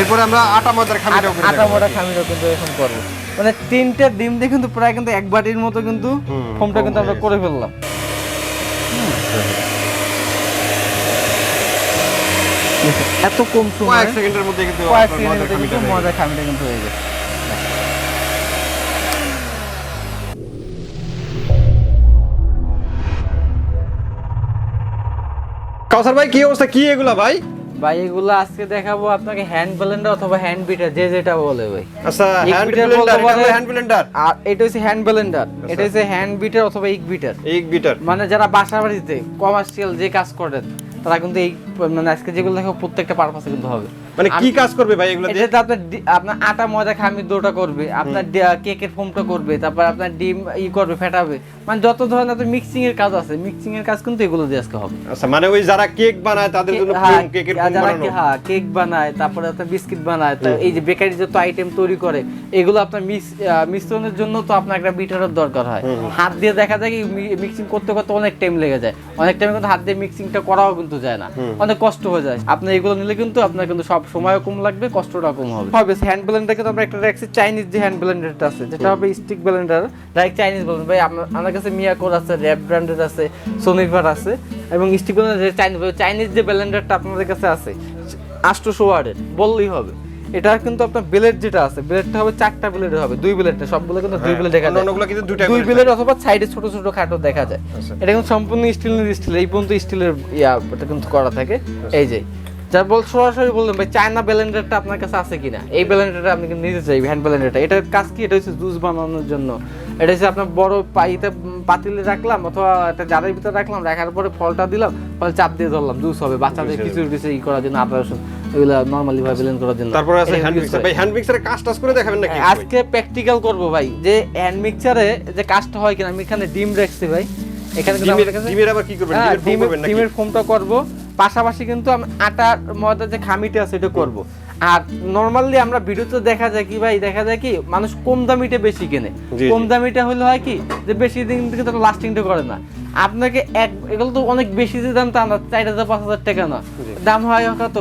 এরপরে আমরা আটা খামিটাও আটা খামিটা কিন্তু এখন করব। মানে তিনটে ডিম দিয়ে কিন্তু প্রায় কিন্তু এক বাটির মতো কিন্তু ফোমটা কিন্তু আমরা করে ফেললাম। এত কম সময় কয়েক সেকেন্ডের মধ্যে কিন্তু কয়েক সেকেন্ডের মধ্যে কিন্তু মজার খামিটা কিন্তু হয়ে গেছে। কাউসার ভাই কি অবস্থা? কি এগুলা ভাই? ভাই এগুলো আজকে দেখাবো আপনাকে হ্যান্ড ব্লেন্ডার অথবা হ্যান্ড বিটার যে যেটা বলে ভাই। আচ্ছা হ্যান্ড ব্লেন্ডার হ্যান্ড ব্লেন্ডার আর এটা হচ্ছে হ্যান্ড ব্লেন্ডার এটা হচ্ছে হ্যান্ড বিটার অথবা ইক বিটার ইক বিটার মানে যারা বাসা বাড়িতে কমার্শিয়াল যে কাজ করেন তারা কিন্তু এই মানে আজকে যেগুলো দেখো প্রত্যেকটা পারপাসে কিন্তু হবে। মানে কি কাজ করবে ভাই এগুলো দিয়ে? আপনার আপনার আটা ময়দা খামির দোটা করবে। আপনার কেকের ফোমটা করবে তারপর আপনার ডিম ই করবে ফেটাবে। মানে যত ধরনের আপনার মিক্সিং এর কাজ আছে মিক্সিং এর কাজ কিন্তু এগুলো দিয়ে আজকে হবে। আচ্ছা মানে ওই যারা কেক বানায় তাদের জন্য হ্যাঁ, কেকের ফোম বানানো হ্যাঁ কেক বানায় তারপরে আপনার বিস্কিট বানায় তো এই যে বেকারি যত আইটেম তৈরি করে এগুলো আপনার মিক্স মিশ্রণের জন্য তো আপনার একটা বিটারের দরকার হয়। হাত দিয়ে দেখা যায় কি মিক্সিং করতে করতে অনেক টাইম লেগে যায়। অনেক টাইম কিন্তু হাত দিয়ে মিক্সিংটা করাও কিন্তু যায় না। অনেক কষ্ট হয়ে যায়। আপনি এগুলো নিলে কিন্তু আপনার কিন্তু সব সময়ও কম লাগবে কষ্টটা কম হবে। হবে হ্যান্ড ব্লেন্ডার কিন্তু আমরা একটা রাখছি চাইনিজ যে হ্যান্ড ব্লেন্ডারটা আছে, যেটা হবে stick blender direct Chinese blender ভাই আমার কাছে মিয়াকোর আছে র্যাপ ব্র্যান্ডের আছে সোনিভার আছে, এবং স্টিক ব্লেন্ডার চাইনিজ চাইনিজ যে ব্লেন্ডারটা আপনাদের কাছে আছে আষ্টশো ওয়ার্ডের বললেই হবে। এটা কিন্তু আপনার ব্লেড যেটা আছে ব্লেডটা হবে চারটা ব্লেড হবে দুই ব্লেডটা সবগুলো কিন্তু দুই হ্যাঁ, ব্লেড দেখা যায় অন্যগুলো কিন্তু দুইটা দুই ব্লেড অথবা সাইডে ছোট ছোট খাটো দেখা যায় আচ্ছা। এটা কিন্তু সম্পূর্ণ স্টিলের স্টিল এই পর্যন্ত স্টিলের ইয়া এটা কিন্তু করা থাকে আচ্ছা। এই যে যা বল সরাসরি বললাম ভাই চায়না আপনার কাছে আছে কিনা? এই আপনি নিতে চাই হ্যান্ড এটার কাজ কি? এটা হচ্ছে জুস বানানোর জন্য। এটা হচ্ছে আপনার বড় পাইতে পাতিলে রাখলাম অথবা একটা জারের ভিতরে রাখলাম রাখার পরে ফলটা দিলাম ফলে চাপ দিয়ে ধরলাম জুস হবে। বাচ্চাদের কিছু কিছু ই করার জন্য আদা রসুন এগুলো নর্মালি ভাবে ব্লেন্ড করার জন্য। তারপরে আছে হ্যান্ড মিক্সার ভাই হ্যান্ড মিক্সারে কাজ করে দেখাবেন নাকি? হ্যাঁ, আজকে প্র্যাকটিক্যাল করব ভাই। যে হ্যান্ড মিক্সারে যে কাজটা হয় কিনা আমি এখানে ডিম রাখছি ভাই। এখানে ডিমের আবার কি করবেন? হ্যাঁ, ডিমের ফোম করবেন নাকি? ডিমের ফোমটা করব। পাশাপাশি কিন্তু আমি আটার ময়দার যে খামিটা আছে এটা করব। আর নর্মালি আমরা ভিডিওতে দেখা যায় কি ভাই দেখা যায় কি মানুষ কম দামিটা বেশি কেনে। কম দামিটা হলে হয় কি যে বেশি দিন কিন্তু লাস্টিংটা করে না। আপনাকে এক এগুলো তো অনেক বেশি যে দাম তা না চার হাজার পাঁচ হাজার টাকা না। দাম হয় কত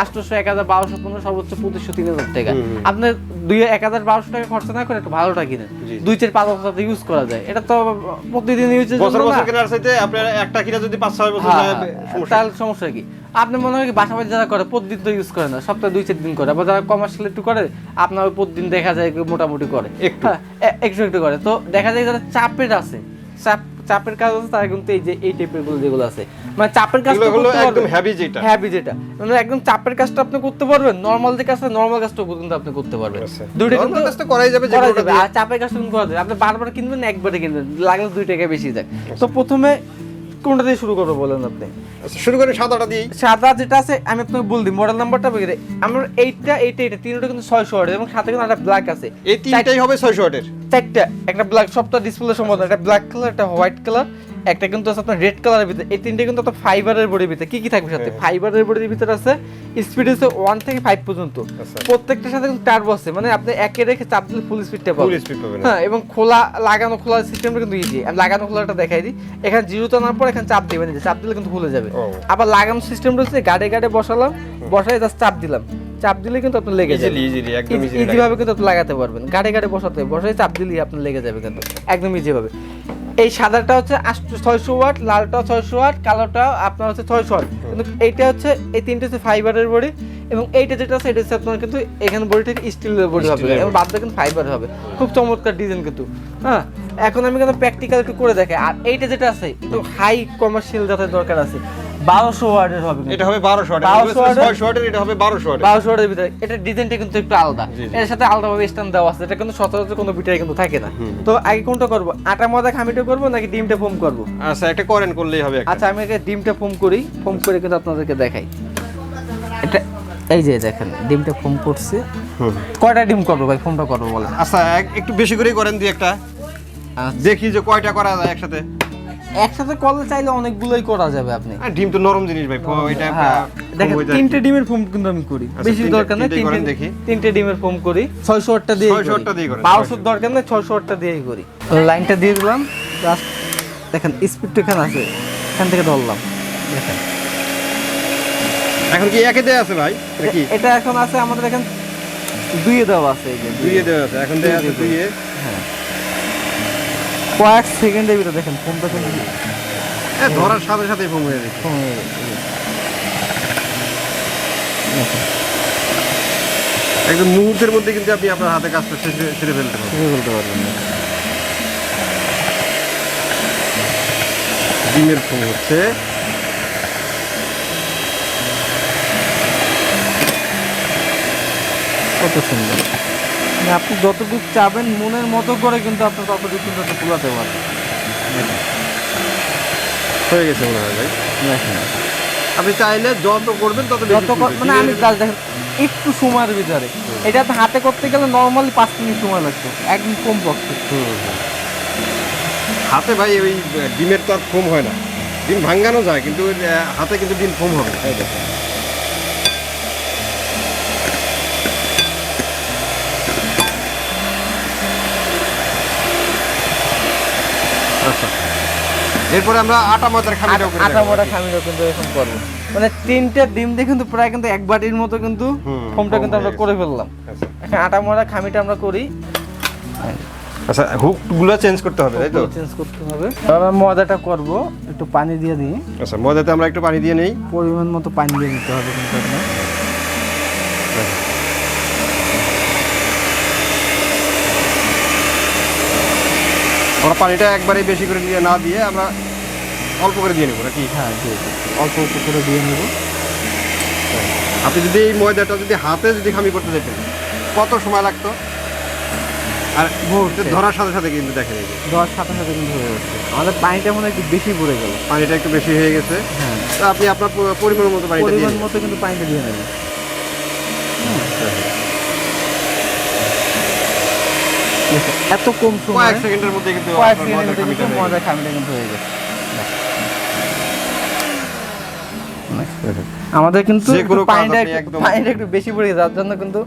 আটশোশো এক হাজার বারোশো পনেরো সর্বোচ্চ পঁচিশশো তিন হাজার টাকা। আপনার দুই এক হাজার বারোশো টাকা খরচা না করে একটু ভালোটা কিনেন। দুই চার পাঁচ বছর ইউজ করা যায়। এটা তো প্রতিদিন ইউজের বছর বছর কেনার চাইতে আপনার একটা কিনা যদি পাঁচ ছয় বছর হ্যাঁ, হ্যাঁ, তাহলে সমস্যা কি? আপনি মনে হয় বাসা বাড়ি যারা করে প্রতিদিন তো ইউজ করে না। সপ্তাহে দুই চার দিন করে। আবার যারা কমার্শিয়াল একটু করে আপনার ওই প্রতিদিন দেখা যায় মোটামুটি করে। একটু। হ্যাঁ, একটু একটু করে। তো দেখা যায় যারা চাপের আছে চাপ চাপের কাজ আছে তারা কিন্তু এই যে এই টাইপেরগুলো যেগুলো আছে। মানে চাপের কাজ হলো একদম হেভি যেটা। হ্যাভি যেটা। মানে একদম চাপের কাজটা আপনি করতে পারবেন নরমাল যে কাজটা নরমাল কাজটা কিন্তু আপনি করতে পারবেন। দুইটা কিন্তু কাজটা করাই যাবে করা যাবে। আর চাপের কাজটা কিন্তু করা যাবে। আপনি বারবার কিনবেন একবারে কিনবেন। লাগলে দুই টাকা বেশি যাক তো প্রথমে কোনটা দিয়ে শুরু করব বলেন আপনি? আচ্ছা, শুরু করে সাদাটা দিয়ে সাদা যেটা আছে আমি আপনাকে বল দিই মডেল নাম্বারটা বলে আমার এইটা এইটা এইটা তিনটা কিন্তু ছয়শো ওয়াটের এবং সাথে কিন্তু একটা ব্ল্যাক আছে। এই তিনটাই হবে ছয়শো ওয়াটের চারটা একটা ব্ল্যাক সবটা ডিসপ্লে সম্ভব একটা ব্ল্যাক কালার একটা হোয়াইট কালার একটা কিন্তু আছে আপনার রেড কালারের ভিতরে। এই তিনটে কিন্তু আপনার ফাইবারের বডির ভিতরে। কি কি থাকবে সাথে? হ্যাঁ। ফাইবারের বডির ভিতরে আছে স্পিড আছে ওয়ান থেকে ফাইভ পর্যন্ত। আচ্ছা। প্রত্যেকটার সাথে কিন্তু টার্বো আছে। মানে আপনি একে রেখে চাপ দিলে ফুল স্পিডটা ফুল পাবেন। হ্যাঁ এবং খোলা লাগানো খোলা সিস্টেমটা কিন্তু ইজি আমি লাগানো খোলাটা দেখাই দিই। এখানে জিরো টানার পর এখানে চাপ দিবেন চাপ দিলে কিন্তু খুলে যাবে। আবার লাগানো সিস্টেম রয়েছে গাড়ে গাড়ে বসালাম। বসাই জাস্ট চাপ দিলাম। চাপ দিলে কিন্তু আপনার লেগে যাবে। ইজিলি একদম ইজি ভাবে কিন্তু আপনি লাগাতে পারবেন। গাড়ে গাড়ে বসাতে। বসাই চাপ দিলেই আপনার লেগে যাবে কিন্তু। একদম ইজি ভাবে। এই সাদাটা হচ্ছে ছয়শো ওয়াট লালটা ছয়শো ওয়াট কালোটা আপনার হচ্ছে ছয়শো ওয়াট। কিন্তু এইটা হচ্ছে এই তিনটে হচ্ছে ফাইবারের বডি এবং এইটা যেটা আছে এটা হচ্ছে আপনার কিন্তু এখানে বডি থেকে স্টিলের বডি হবে। এবং বাদ বাকি কিন্তু ফাইবার হবে। খুব চমৎকার ডিজাইন কিন্তু। হ্যাঁ এখন আমি কিন্তু প্র্যাকটিক্যাল একটু করে দেখে আর এইটা যেটা আছে একটু হাই কমার্শিয়াল যাতে দরকার আছে। বারোশো ওয়ার্ডের হবে এটা হবে ওয়াটের। 1200 ওয়াটের। ওয়াটের এটা হবে বারোশো ওয়াটের। বারোশো ওয়াটের ভিতরে। এটা ডিজাইনটা কিন্তু একটু আলাদা। এর সাথে আলাদাভাবে স্ট্যান্ড দেওয়া আছে। এটা কিন্তু সচরাচর কোনো বিটারে কিন্তু থাকে না। তো আগে কোনটা করব? আটা ময়দা খামিটা করব নাকি ডিমটা ফোম করব? আচ্ছা একটা করেন করলেই হবে আচ্ছা আমি আগে ডিমটা ফোম করি। ফোম করে কিন্তু আপনাদেরকে দেখাই। এটা এই যে দেখেন ডিমটা ফোম করছে। কয়টা ডিম করব ভাই? ফোমটা করব বলেন। আচ্ছা এক- একটু বেশি করেই করেন দুই একটা। আচ্ছা। দেখি যে কয়টা করা যায় একসাথে। একসাথে করলে চাইলে অনেকগুলোই করা যাবে আপনি। ডিম তো নরম জিনিস ভাই এটা হ্যাঁ, দেখেন তিনটে ডিমের ফোম কিন্তু আমি করি। আচ্ছা, বেশি দরকার নেই তিনটে দেখি। তিনটে ডিমের ফোম করি। ছয়শো ওয়াটটা দিয়ে 600 ওয়াটটা দিয়ে করেন, বারোশোর দরকার নেই ছয়শো ওয়াটটা দিয়েই করি। লাইনটা দিয়ে দিলাম জাস্ট দেখেন স্পিডটা এখানে আছে। এখান থেকে ধরলাম। দেখেন। এখন কি একে দেয়া আছে ভাই? এটা এখন আছে আমাদের এখন দুইয়ে দেওয়া আছে এই যে দুইয়ে। দেওয়া আছে এখন দেয়া আছে দুইয়ে। কয়েক সেকেন্ডের ভিতরে দেখেন ফোনটা কিন্তু ধরার সাথে সাথে ফোন হয়ে ফোন হয়ে একদম মুহূর্তের মধ্যে কিন্তু আপনি আপনার হাতে কাজটা সেরে ফেলতে পারবেন। শুরু করতে পারবেন না। ডিমের ফোন হচ্ছে। কত সুন্দর। আপনি যতটুকু চাবেন মনের মতো করে কিন্তু আপনি ততটুকু কিন্তু কুলাতে পারবেন। হয়ে গেছে মনে হয় ভাই। আপনি চাইলে যত করবেন তত যত। মানে আমি দেখেন একটু সময়ের ভিতরে। এটা হাতে করতে গেলে নর্মালি পাঁচ মিনিট সময় লাগতো একদম কম পক্ষে। হাতে ভাই ওই ডিমের তো আর ফোম হয় না। ডিম ভাঙ্গানো যায় কিন্তু হাতে কিন্তু ডিম ফোম হবে। এরপরে আমরা আটা ময়দার খামিটাও করে আটা। মোটা খামিরও কিন্তু এরকম করব। মানে তিনটে ডিম দিয়ে কিন্তু প্রায় কিন্তু এক বাটির মতো কিন্তু ফোমটা কিন্তু আমরা করে ফেললাম। আচ্ছা। এখন আটা মোটা খামিটা আমরা করি। আচ্ছা হুকগুলো চেঞ্জ করতে হবে তাই তো? চেঞ্জ করতে হবে। আমরা ময়দাটা করব একটু পানি দিয়ে দিই। আচ্ছা ময়দাতে আমরা একটু পানি দিয়ে নেই। পরিমাণ মতো পানি দিয়ে দিতে হবে কিন্তু আপনার পানিটা একবারে বেশি করে দিয়ে না দিয়ে আমরা অল্প করে দিয়ে নেব নাকি? হ্যাঁ দিয়ে অল্প অল্প করে দিয়ে নেব। আপনি যদি এই ময়দাটা যদি হাতে যদি খামি করতে যেতেন কত সময় লাগতো? আর মুহূর্তে। ধরার সাথে সাথে কিন্তু দেখেন এই ধরার সাথে সাথে কিন্তু হয়ে যাচ্ছে আমাদের পানিটা মনে একটু বেশি পড়ে গেল। পানিটা একটু বেশি হয়ে গেছে। হ্যাঁ। আপনি আপনার পরিমাণ মতো পানিটা দিয়ে পরিমাণ। মতো কিন্তু পানিটা দিয়ে নেবেন। এত কম সময় কয়েক সেকেন্ডের মধ্যে কিন্তু কয়েক সেকেন্ডের মধ্যে কিন্তু খামিটা খামিটা কিন্তু হয়ে গেছে। আমাদের কিন্তু একটু পানিটা পানিটা বেশি পড়ে গেছে যার জন্য কিন্তু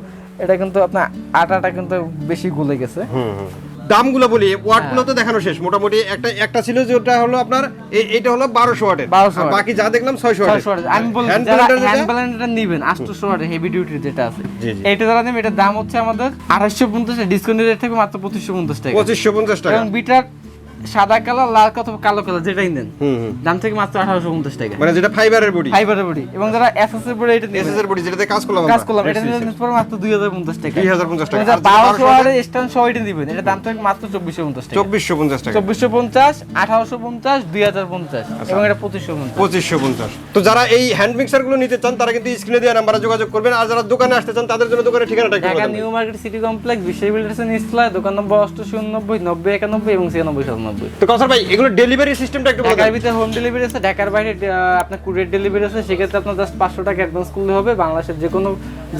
এটা কিন্তু আপনার আটাটা কিন্তু বেশি গলে গেছে। হুম, হুম। দামগুলো বলি ওয়াটগুলো তো দেখানো শেষ। মোটামুটি একটা একটা ছিল যেটা হলো আপনার এইটা এটা হলো বারোশো ওয়াটের 1200 আর বাকি যা দেখলাম ছয়শো ওয়াটের। আমি বলি Hand যারা blender যেটা- হ্যান্ড ব্লেন্ডারটা নিবেন আটশোশো ওয়াটের হেভি ডিউটি যেটা আছে। এটা যারা নেবেন এটার দাম হচ্ছে আমাদের আঠাশশো পঞ্চাশ ডিসকাউন্ট রেট থেকে মাত্র পঁচিশশো পঞ্চাশ টাকা। পঁচিশশো পঞ্চাশ টাকা। এবং বিটার সাদা কালার লাল অথবা কালো কালার যেটাই নেন। দাম থেকে মাত্র আঠারোশো পঞ্চাশ টাকা। মানে যেটা ফাইবারের বডি ফাইবারের বডি এবং যারা এসএস এর বডি এটা এসএস এর বডি যেটাতে কাজ করলাম কাজ করলাম এটা নিতে পারবেন মাত্র দুই হাজার পঞ্চাশ টাকা। 2050 টাকা। বারোশো 1200 ওয়াটের স্ট্যান্ড সহ এটা দিবেন এটা দাম থেকে মাত্র চব্বিশশো পঞ্চাশ টাকা। চব্বিশশো পঞ্চাশ টাকা। চব্বিশশো পঞ্চাশ আঠারোশো পঞ্চাশ দুই হাজার পঞ্চাশ। এবং এটা পঁচিশশো পঞ্চাশ। পঁচিশশো পঞ্চাশ। তো যারা এই হ্যান্ড মিক্সারগুলো নিতে চান তারা কিন্তু স্ক্রিনে দেওয়া নাম্বারে যোগাযোগ করবেন। আর যারা দোকানে আসতে চান তাদের জন্য দোকানের ঠিকানাটা একটু Dhaka New Market City Complex বিশ্ব বিল্ডার্স নিচতলায় দোকান নম্বর অষ্টশো উননব্বই নব্বই একানব্বই এবং ছিয়ানব্বই সাতানব্বই। তো কাউসার ভাই এগুলো ডেলিভারি সিস্টেমটা একটু ঢাকার ভিতরে হোম ডেলিভারি আছে ঢাকার বাইরে আপনার কুরিয়ার ডেলিভারি আছে সেক্ষেত্রে আপনার জাস্ট পাঁচশো টাকা অ্যাডভান্স করলে হবে বাংলাদেশের যে কোনো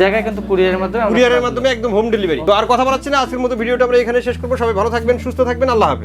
জায়গায় কিন্তু কুরিয়ারের মাধ্যমে কুরিয়ারের মাধ্যমে একদম হোম ডেলিভারি তো আর কথা বলাচ্ছি না আজকের মতো ভিডিওটা আমরা এখানে শেষ করব। সবাই ভালো থাকবেন সুস্থ থাকবেন আল্লাহ হাফেজ।